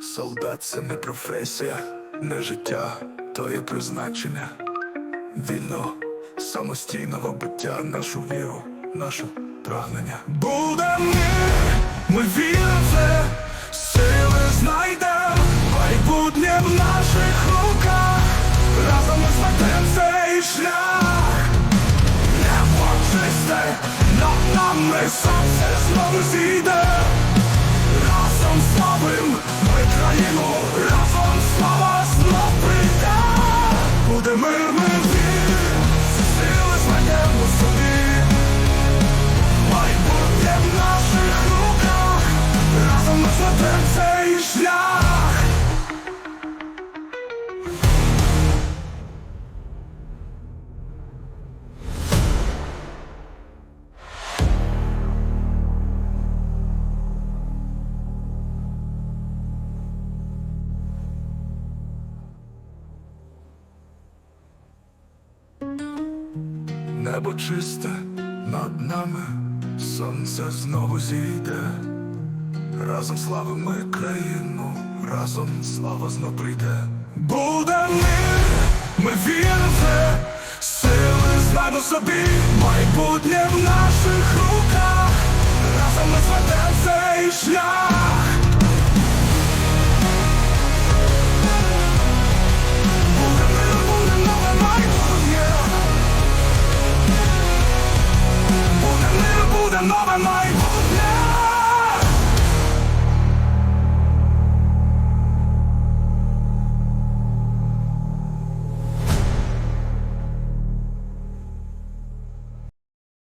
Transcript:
Солдат це не професія, не життя, то є призначення. Вільно, самостійного буття, нашу віру, наше прагнення. Буде мир, ми віримо це, сили знайдем, майбутнє в наших руках. Разом ми знайдем цей шлях. Небо чисте, над нами сонце знову зійде. Шлях. Небо чисте над нами, сонце знову зійде. Разом славимо країну, разом слава знов прийде. Буде мир, ми віримо сили знайду собі, майбутнє в наших руках, разом ми зведемо цей шлях. Буде мир, буде нове майбутнє. Буде мир, буде нове майбутнє.